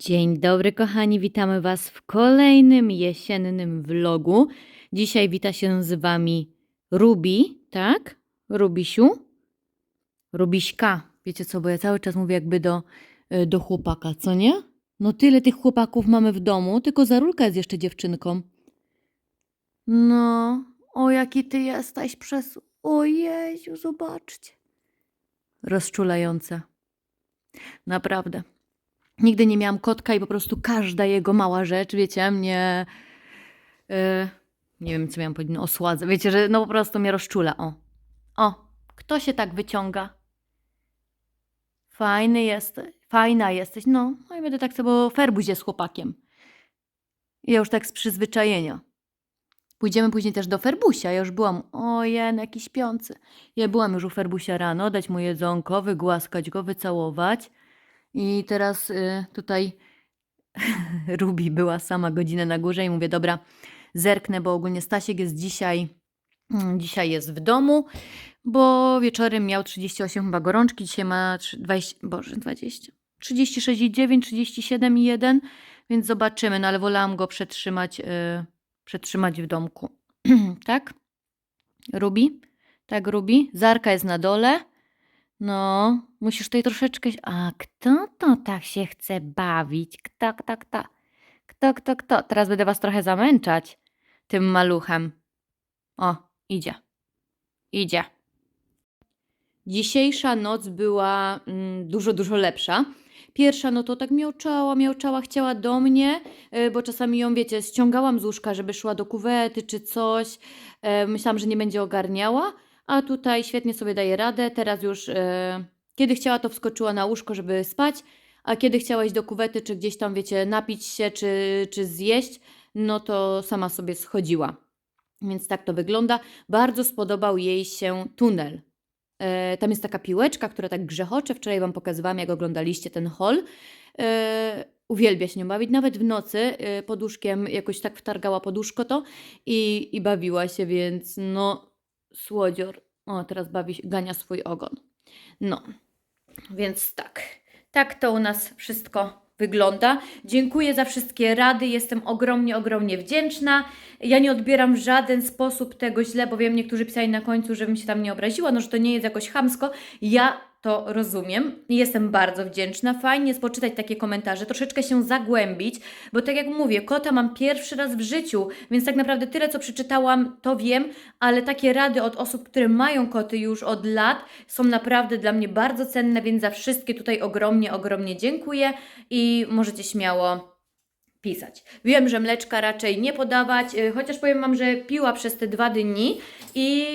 Dzień dobry, kochani, witamy Was w kolejnym jesiennym vlogu. Dzisiaj wita się z Wami Ruby, tak? Rubisiu? Rubiśka. Wiecie co, bo ja cały czas mówię jakby do, y, do chłopaka, co nie? No tyle tych chłopaków mamy w domu, tylko Zarulka jest jeszcze dziewczynką. No, o jaki ty jesteś przez... O Jeziu, zobaczcie. Rozczulające. Naprawdę. Nigdy nie miałam kotka i po prostu każda jego mała rzecz, wiecie, mnie. e, nie wiem, co miałam powiedzieć, no, osładza. Wiecie, że no po prostu mnie rozczula. O. O, kto się tak wyciąga? Fajny jesteś, fajna jesteś. No, no i będę tak sobie, bo Ferbuś jest chłopakiem. Ja już tak z przyzwyczajenia. Pójdziemy później też do Ferbusia. Ja już byłam, ojen, jaki śpiący. Ja byłam już u Ferbusia rano, dać mu jedzonko, wygłaskać go, wycałować. I teraz y, tutaj Rubi była sama godzinę na górze i mówię, dobra, zerknę, bo ogólnie Stasiek jest dzisiaj, mm, dzisiaj jest w domu, bo wieczorem miał 38 chyba gorączki, dzisiaj ma trzy- 20, boże, 20, 36,9, 37,1, więc zobaczymy, no ale wolałam go przetrzymać, y, przetrzymać w domku. tak? Rubi? Tak, Rubi? Zarka jest na dole. No, musisz tutaj troszeczkę. A kto to tak się chce bawić? Kto, kto, kto? Kto, kto, kto? Teraz będę was trochę zamęczać tym maluchem. O, idzie. Idzie. Dzisiejsza noc była mm, dużo, dużo lepsza. Pierwsza, no to tak miauczała, miauczała, chciała do mnie, y, bo czasami ją, wiecie, ściągałam z łóżka, żeby szła do kuwety czy coś. E, Myślałam, że nie będzie ogarniała, a tutaj świetnie sobie daje radę. Teraz już, e, kiedy chciała, to wskoczyła na łóżko, żeby spać, a kiedy chciała iść do kuwety, czy gdzieś tam, wiecie, napić się, czy, czy zjeść, no to sama sobie schodziła. Więc tak to wygląda. Bardzo spodobał jej się tunel. E, tam jest taka piłeczka, która tak grzechocze. Wczoraj Wam pokazywałam, jak oglądaliście ten hall. E, uwielbia się nią bawić. Nawet w nocy poduszkiem jakoś tak wtargała poduszko to i, i bawiła się, więc no słodzior. O, teraz bawi, się- gania swój ogon. No, więc tak. Tak to u nas wszystko wygląda. Dziękuję za wszystkie rady. Jestem ogromnie, ogromnie wdzięczna. Ja nie odbieram w żaden sposób tego źle, bo wiem, niektórzy pisali na końcu, żebym się tam nie obraziła, no że to nie jest jakoś chamsko. Ja to rozumiem jestem bardzo wdzięczna. Fajnie jest poczytać takie komentarze, troszeczkę się zagłębić, bo tak jak mówię, kota mam pierwszy raz w życiu, więc tak naprawdę tyle, co przeczytałam, to wiem, ale takie rady od osób, które mają koty już od lat, są naprawdę dla mnie bardzo cenne, więc za wszystkie tutaj ogromnie, ogromnie dziękuję i możecie śmiało pisać. Wiem, że mleczka raczej nie podawać, y, chociaż powiem Wam, że piła przez te dwa dni i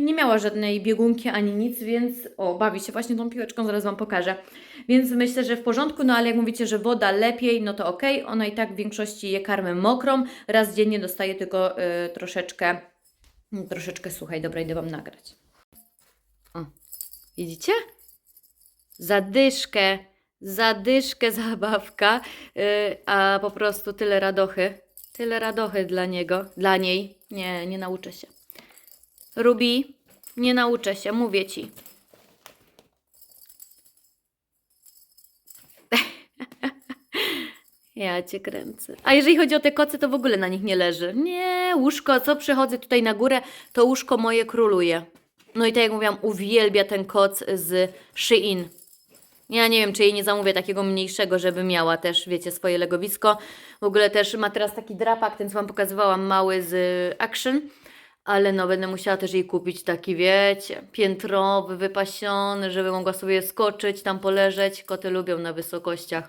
nie miała żadnej biegunki ani nic, więc o, bawi się właśnie tą piłeczką, zaraz Wam pokażę. Więc myślę, że w porządku, no ale jak mówicie, że woda lepiej, no to okej, ona i tak w większości je karmę mokrą, raz dziennie dostaje tylko y, troszeczkę, mm, troszeczkę suchej. Dobra, idę Wam nagrać. O, widzicie? Zadyszkę, zadyszkę zabawka, yy, a po prostu tyle radochy. Tyle radochy dla niego, dla niej. Nie, nie nauczę się. Rubi, nie nauczę się, mówię ci. Ja cię kręcę. A jeżeli chodzi o te koce, to w ogóle na nich nie leży. Nie, łóżko, co przychodzę tutaj na górę, to łóżko moje króluje. No i tak jak mówiłam, uwielbia ten koc z Shein. Ja nie wiem, czy jej nie zamówię takiego mniejszego, żeby miała też, wiecie, swoje legowisko. W ogóle też ma teraz taki drapak, ten co Wam pokazywałam, mały z Action. Ale no, będę musiała też jej kupić taki, wiecie, piętrowy, wypasiony, żeby mogła sobie skoczyć, tam poleżeć. Koty lubią na wysokościach.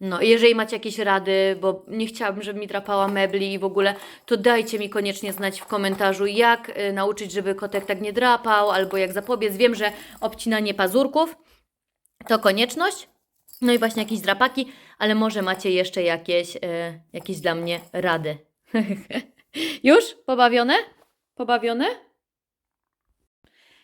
No, jeżeli macie jakieś rady, bo nie chciałabym, żeby mi drapała mebli i w ogóle, to dajcie mi koniecznie znać w komentarzu, jak y, nauczyć, żeby kotek tak nie drapał, albo jak zapobiec. Wiem, że obcinanie pazurków to konieczność. No i właśnie jakieś drapaki, ale może macie jeszcze jakieś, y, jakieś dla mnie rady. Już? Pobawione? Pobawione?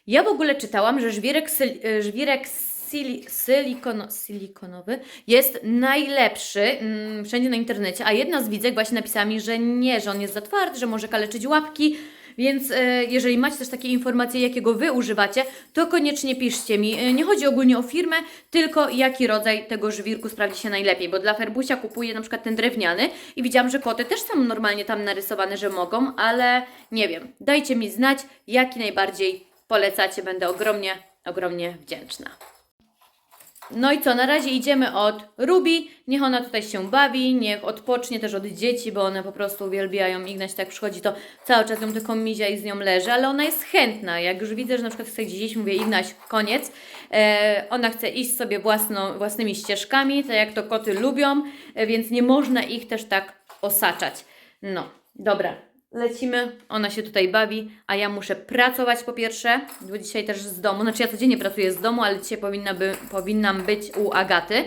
Ja w ogóle czytałam, że żwirek, syl, e, żwirek sili, silikono, silikonowy jest najlepszy mm, wszędzie na internecie, a jedna z widzek właśnie napisała mi, że nie, że on jest za twardy, że może kaleczyć łapki, Więc e, jeżeli macie też takie informacje, jakiego Wy używacie, to koniecznie piszcie mi. E, nie chodzi ogólnie o firmę, tylko jaki rodzaj tego żwirku sprawdzi się najlepiej, bo dla Ferbusia kupuję na przykład ten drewniany i widziałam, że koty też są normalnie tam narysowane, że mogą, ale nie wiem. Dajcie mi znać, jaki najbardziej polecacie, będę ogromnie, ogromnie wdzięczna. No i co, na razie idziemy od Ruby, niech ona tutaj się bawi, niech odpocznie też od dzieci, bo one po prostu uwielbiają. Ignaś tak przychodzi, to cały czas ją tylko mizia i z nią leży, ale ona jest chętna. Jak już widzę, że na przykład chce gdzieś iść, mówię Ignaś, koniec. E, ona chce iść sobie własnymi ścieżkami, tak jak to koty lubią, e, więc nie można ich też tak osaczać. No, dobra. Lecimy, ona się tutaj bawi, a ja muszę pracować po pierwsze, bo dzisiaj też z domu, znaczy ja codziennie pracuję z domu, ale dzisiaj powinna by, powinnam być u Agaty.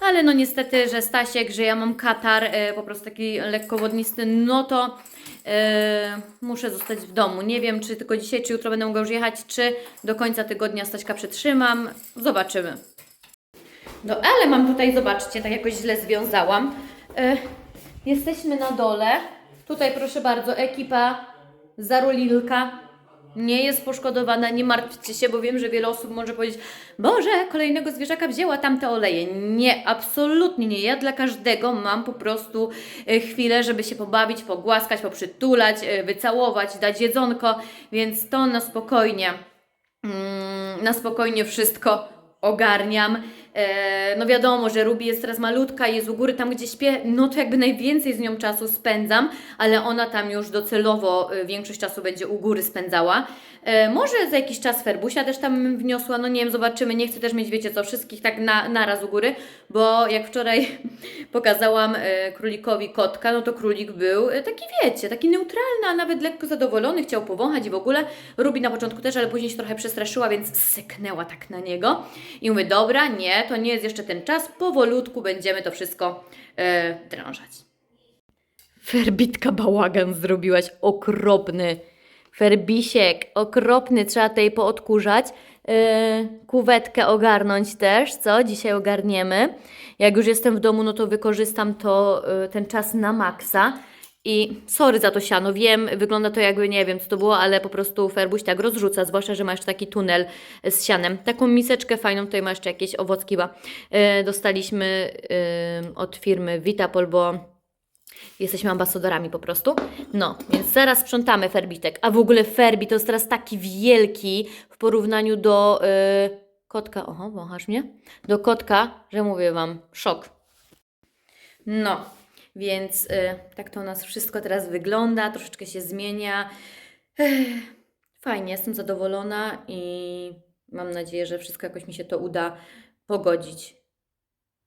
Ale no niestety, że Stasiek, że ja mam katar, e, po prostu taki lekkowodnisty, no to e, muszę zostać w domu. Nie wiem, czy tylko dzisiaj, czy jutro będę mogła już jechać, czy do końca tygodnia Staśka przetrzymam. Zobaczymy. No ale mam tutaj, zobaczcie, tak jakoś źle związałam. E, jesteśmy na dole. Tutaj proszę bardzo, ekipa Zarulilka nie jest poszkodowana, nie martwcie się, bo wiem, że wiele osób może powiedzieć Boże, kolejnego zwierzaka wzięła tamte oleje. Nie, absolutnie nie. Ja dla każdego mam po prostu e, chwilę, żeby się pobawić, pogłaskać, poprzytulać, e, wycałować, dać jedzonko, więc to na spokojnie mm, na spokojnie wszystko ogarniam. E, no wiadomo, że Ruby jest teraz malutka, jest u góry tam, gdzie śpię, no to jakby najwięcej z nią czasu spędzam, ale ona tam już docelowo e, większość czasu będzie u góry spędzała. E, może za jakiś czas Ferbusia też tam wniosła, no nie wiem, zobaczymy. Nie chcę też mieć, wiecie co, wszystkich tak na, naraz u góry, bo jak wczoraj pokazałam królikowi kotka, no to królik był taki, wiecie, taki neutralny, a nawet lekko zadowolony, chciał powąchać i w ogóle. Ruby na początku też, ale później się trochę przestraszyła, więc syknęła tak na niego. I mówię, dobra, nie, to nie jest jeszcze ten czas, powolutku będziemy to wszystko e, drążać. Ferbitka bałagan zrobiłaś, okropny. Ferbisiek, okropny, trzeba tutaj poodkurzać. Yy, kuwetkę ogarnąć też, co? Dzisiaj ogarniemy. Jak już jestem w domu, no to wykorzystam to, yy, ten czas na maksa. I sorry za to siano, wiem, wygląda to jakby nie wiem co to było, ale po prostu Ferbuś tak rozrzuca, zwłaszcza, że ma jeszcze taki tunel z sianem. Taką miseczkę fajną, tutaj ma jeszcze jakieś owocki, chyba. Yy, dostaliśmy yy, od firmy Vitapol, bo Jesteśmy ambasadorami po prostu. No, więc zaraz sprzątamy ferbitek. A w ogóle ferbi to jest teraz taki wielki w porównaniu do y, kotka. Oho, wąchasz mnie? Do kotka, że mówię Wam, szok. No, więc y, tak to u nas wszystko teraz wygląda, troszeczkę się zmienia. Ech, fajnie, jestem zadowolona i mam nadzieję, że wszystko jakoś mi się to uda pogodzić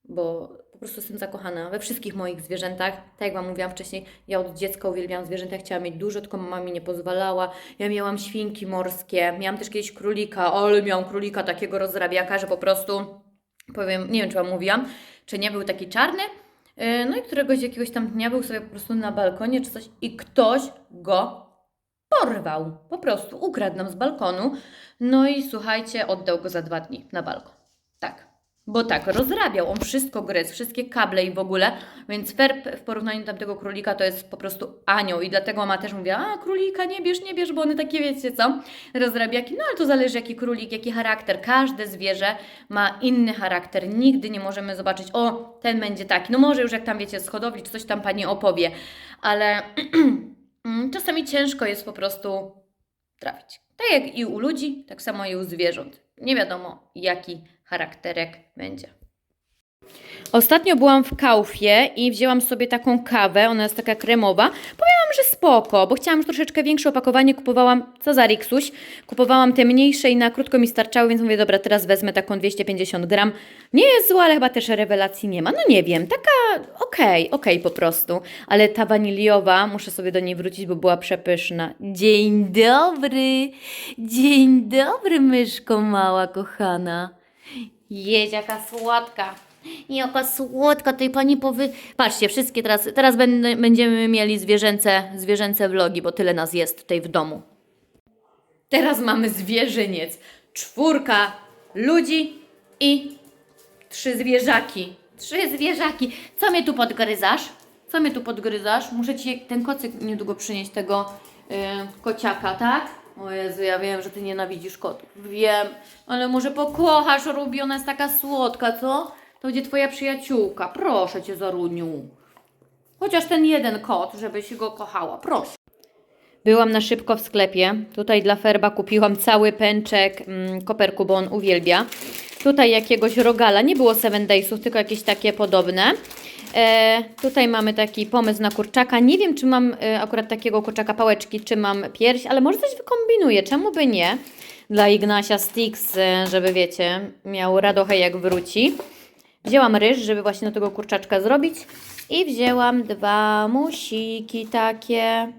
bo po prostu jestem zakochana we wszystkich moich zwierzętach. Tak jak Wam mówiłam wcześniej, ja od dziecka uwielbiam zwierzęta, chciałam mieć dużo, tylko mama mi nie pozwalała. Ja miałam świnki morskie, miałam też kiedyś królika, ale miałam królika takiego rozrabiaka, że po prostu, powiem, nie wiem czy Wam mówiłam, czy nie był taki czarny, no i któregoś jakiegoś tam dnia był sobie po prostu na balkonie czy coś i ktoś go porwał, po prostu ukradł nam z balkonu. No i słuchajcie, oddał go za dwa dni na balkon. Tak. Bo tak, rozrabiał, on wszystko gryzł, wszystkie kable i w ogóle, więc Ferb w porównaniu do tamtego królika to jest po prostu anioł i dlatego mama też mówiła, a królika nie bierz, nie bierz, bo one takie wiecie co, rozrabiaki, no ale to zależy jaki królik, jaki charakter, każde zwierzę ma inny charakter, nigdy nie możemy zobaczyć, o ten będzie taki, no może już jak tam wiecie z hodowli, coś tam Pani opowie, ale czasami ciężko jest po prostu trafić. Tak jak i u ludzi, tak samo i u zwierząt. Nie wiadomo, jaki charakterek będzie. Ostatnio byłam w Kaufie i wzięłam sobie taką kawę, ona jest taka kremowa. Powiem że spoko, bo chciałam już troszeczkę większe opakowanie, kupowałam, co za Riksuś, kupowałam te mniejsze i na krótko mi starczały, więc mówię, dobra, teraz wezmę taką 250 gram. Nie jest zła, ale chyba też rewelacji nie ma. No nie wiem, taka okej, okej po prostu. Ale ta waniliowa, muszę sobie do niej wrócić, bo była przepyszna. Dzień dobry, dzień dobry, myszko mała, kochana. Jedź, jaka słodka. Jaka słodka tej pani powy... Patrzcie, wszystkie teraz, teraz będziemy mieli zwierzęce, zwierzęce vlogi, bo tyle nas jest tutaj w domu. Teraz mamy zwierzyniec. Czwórka ludzi i trzy zwierzaki. Trzy zwierzaki. Co mnie tu podgryzasz? Co mnie tu podgryzasz? Muszę ci ten kocyk niedługo przynieść tego kociaka, tak? O Jezu, ja wiem, że ty nienawidzisz kotów. Wiem, ale może pokochasz Rubi, ona jest taka słodka, co? To będzie twoja przyjaciółka. Proszę cię, Zoruniu. Chociaż ten jeden kot, żebyś go kochała, proszę. Byłam na szybko w sklepie. Tutaj dla Ferba kupiłam cały pęczek mm, koperku, bo on uwielbia. Tutaj jakiegoś rogala. Nie było Seven Daysów, tylko jakieś takie podobne. E, tutaj mamy taki pomysł na kurczaka. Nie wiem, czy mam e, akurat takiego kurczaka pałeczki, czy mam pierś, ale może coś wykombinuję. Czemu by nie? Dla Ignasia Sticks, e, żeby wiecie, miał radochę jak wróci. Wzięłam ryż, żeby właśnie do tego kurczaczka zrobić. I wzięłam dwa musiki takie.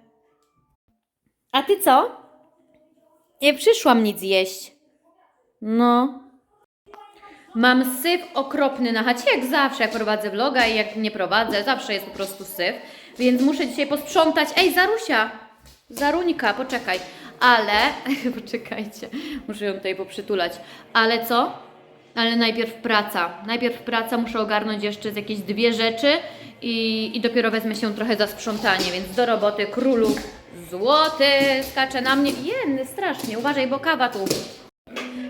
A ty co? Nie przyszłam nic jeść. No. Mam syf okropny na chacie, jak zawsze, jak prowadzę vloga i jak nie prowadzę, zawsze jest po prostu syf. Więc muszę dzisiaj posprzątać. Ej, Zarusia! Zaruńka, poczekaj. Ale, poczekajcie, muszę ją tutaj poprzytulać. Ale co? Ale najpierw praca. Najpierw praca, muszę ogarnąć jeszcze z jakieś dwie rzeczy i, i dopiero wezmę się trochę za sprzątanie, więc do roboty królu złoty skacze na mnie. Jenny, strasznie, uważaj, bo kawa tu.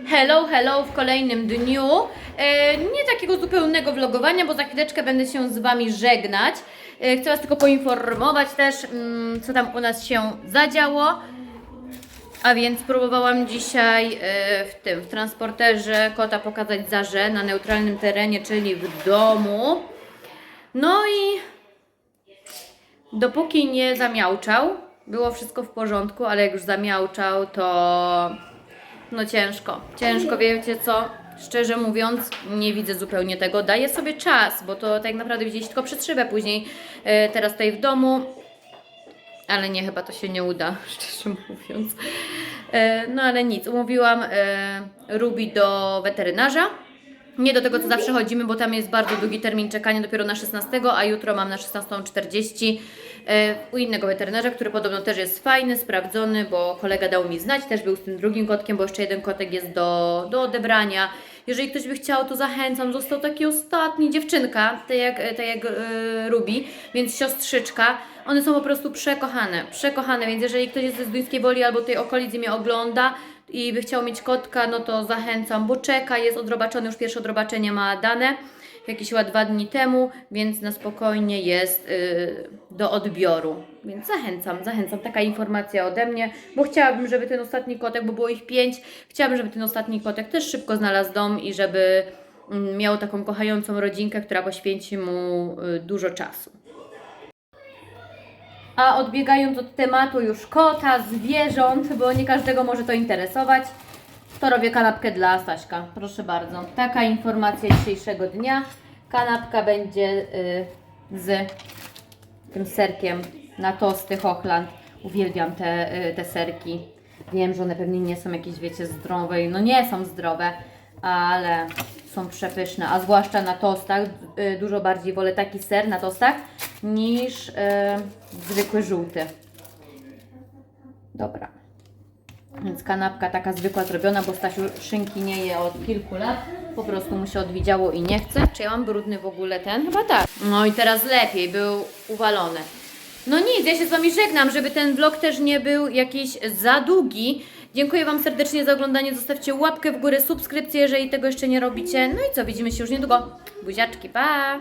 Hello, hello w kolejnym dniu. E, nie takiego zupełnego vlogowania, bo za chwileczkę będę się z Wami żegnać. E, chcę Was tylko poinformować też, mm, co tam u nas się zadziało. A więc próbowałam dzisiaj e, w tym, w transporterze kota pokazać zarze na neutralnym terenie, czyli w domu. No i dopóki nie zamiałczał, było wszystko w porządku, ale jak już zamiałczał, to no ciężko. Ciężko, wiecie co? Szczerze mówiąc, nie widzę zupełnie tego. Daję sobie czas, bo to tak naprawdę widzieliście tylko przez szybę później, e, teraz tutaj w domu. Ale nie, chyba to się nie uda, szczerze mówiąc. E, no ale nic, umówiłam Ruby do weterynarza. Nie do tego, co zawsze chodzimy, bo tam jest bardzo długi termin czekania, dopiero na 16, a jutro mam na 16.40 e, u innego weterynarza, który podobno też jest fajny, sprawdzony, bo kolega dał mi znać, też był z tym drugim kotkiem, bo jeszcze jeden kotek jest do, do odebrania. Jeżeli ktoś by chciał, to zachęcam. Został taki ostatni, dziewczynka, tak jak, tak jak e, Ruby, więc siostrzyczka. One są po prostu przekochane, przekochane, więc jeżeli ktoś jest ze Zduńskiej Woli albo tej okolicy mnie ogląda i by chciał mieć kotka, no to zachęcam, bo czeka, jest odrobaczony, już pierwsze odrobaczenie ma dane jakieś chyba dwa dni temu, więc na spokojnie jest yy, do odbioru. Więc zachęcam, zachęcam. Taka informacja ode mnie, bo chciałabym, żeby ten ostatni kotek, bo było ich pięć, chciałabym, żeby ten ostatni kotek też szybko znalazł dom i żeby mm, miał taką kochającą rodzinkę, która poświęci mu y, dużo czasu. A odbiegając od tematu już kota, zwierząt, bo nie każdego może to interesować, to robię kanapkę dla Staśka. Proszę bardzo. Taka informacja dzisiejszego dnia. Kanapka będzie y, z tym serkiem na tosty Hochland. Uwielbiam te, y, te serki. Wiem, że one pewnie nie są jakieś, wiecie, zdrowe. No nie są zdrowe, ale są przepyszne. A zwłaszcza na tostach. Y, dużo bardziej wolę taki ser na tostach niż y, zwykły żółty. Dobra. Więc kanapka taka zwykła zrobiona, bo Stasiu szynki nie je od kilku lat. Po prostu mu się odwidziało i nie chce. Czy ja mam brudny w ogóle ten? Chyba tak. No i teraz lepiej, był uwalony. No nic, ja się z Wami żegnam, żeby ten vlog też nie był jakiś za długi. Dziękuję Wam serdecznie za oglądanie. Zostawcie łapkę w górę, subskrypcję, jeżeli tego jeszcze nie robicie. No i co, widzimy się już niedługo. Buziaczki, pa!